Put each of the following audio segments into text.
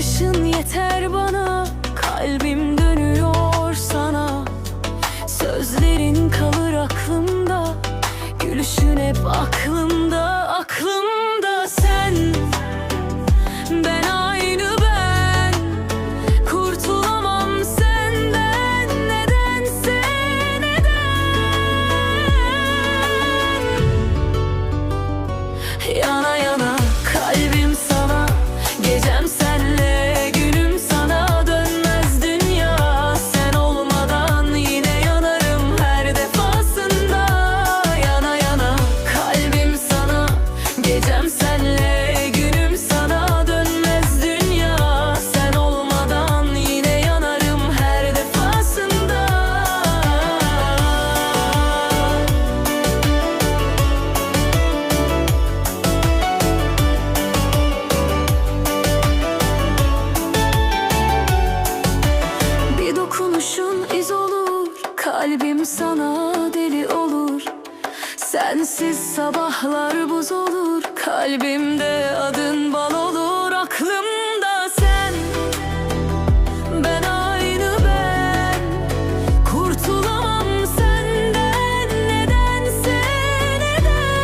Bakışın yeter bana Kalbim dönüyor sana. Sözlerin kalır aklımda Gülüşün hep aklımda. Gecem senle günüm sana Dönmez dünya. Sen olmadan Yine yanarım her defasında. Bir dokunuşun iz olur Kalbim sana deli olur Sensiz sabahlar buz olur Kalbimde adın bal olur Aklımda sen. Ben aynı ben Kurtulamam senden. Nedense neden?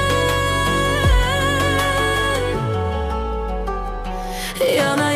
Yana